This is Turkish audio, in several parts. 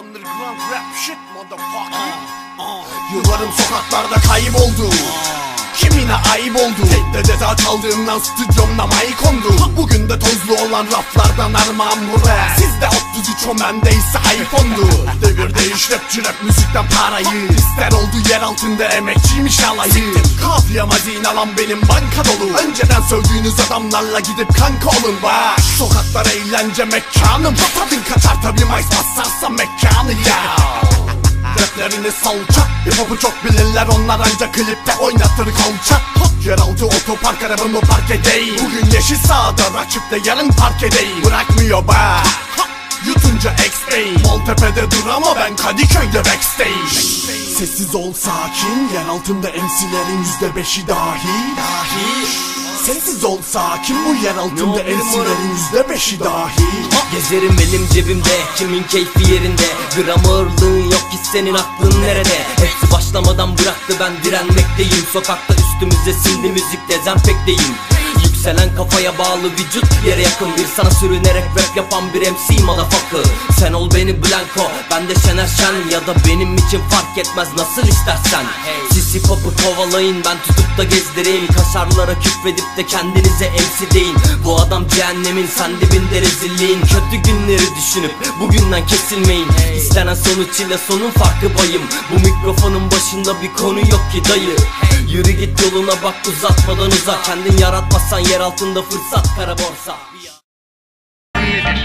Underground rap shit motherfucker. Yıllarım sokaklarda kayboldu Kimine ayıp oldu. Tekte ceza çaldığımdan stüdyomda may kondu Bugün de tozlu olan raflardan armağan buraya Sizde 33 o bende ise iPhone'du Devir değiş rapçi rap müzikten parayı. İster oldu yer altında emekçiymiş alayı. Kafiye mazin alan benim banka dolu. Önceden sövdüğünüz adamlarla gidip kanka olun. Bak Sokaklar eğlence mekanım. Tadın kaçar tabi mais basarsa mekanı ya Raplerini salça. Hip hop'u çok bilirler onlar ancak klipte oynatır kolça Yeraltı otopark arabamı park edeyim. Bugün yeşil sağda rakipte yarın park edeyim. Bırakmıyor bak Yutunca X-Bey Maltepe'de dur ama ben Kadıköy'de backstage. Sessiz ol sakin. Yer altında MC'lerin yüzde beşi dahi. Dahi Sessiz ol sakin bu yer altında MC'lerin yüzde beşi dahi. Gezerim elim cebimde kimin keyfi yerinde. Gram ağırlığın yok ki senin aklın nerede? Hepsi başlamadan bıraktı ben direnmekteyim. Sokakta üstümüze sindi müzik dezenfekteyim Yükselen kafaya bağlı vücut. Yere yakın Bir sana sürünerek rap yapan bir MC motherfucker. Sen ol beni Blanco ben de Şener Şen. Ya da benim için fark etmez nasıl istersen. Siz hip hop'u kovalayın ben tutup da gezdireyim. Kaşarlara küfredip de kendinize MC deyin. Bu adam cehennemin sen dibinde rezilliğin. Kötü günleri düşünüp bugünden kesilmeyin. İstenen sonuç ile sonun farkı bayım. Bu mikrofonun başında bir konu yok ki dayı Yürü git yoluna bak uzatmadan uzak Kendin yaratmazsan yer altında fırsat kara borsa.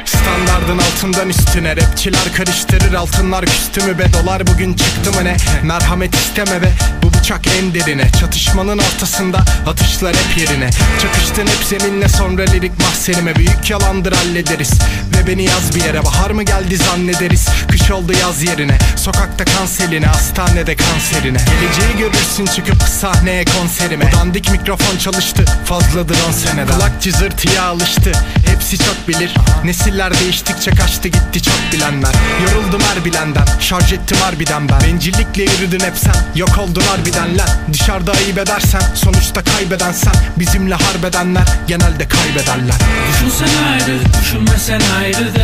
Standardın altından üstüne Rapçiler karıştırır altınlar. Küstümü be Dolar bugün çıktı mı ne? Merhamet isteme be bıçak en derine Çatışmanın ortasında atışlar hep yerine. Çakıştın hep zeminle sonra lirik mahzenime Büyük yalandır hallederiz. Ve beni yaz bir yere Bahar mı geldi zannederiz. Kış oldu yaz yerine Sokakta kanseline Hastanede kanserine Geleceği görürsün çıkıp sahneye konserime. Bu dandik mikrofon çalıştı Fazladır 10 senede Kulak cızırtıya alıştı Hepsi çok bilir. Nesiller değiştikçe kaçtı gitti çok bilenler. Yoruldum her bilenden Şarj ettim harbiden ben. Bencillikle yürüdün hep sen Yok oldun harbiden lan. Dışarıda ayıp edersen Sonuçta kaybeden sen. Bizimle harbedenler Genelde kaybederler. Düşünsen ayrı, düşünmesen ayrı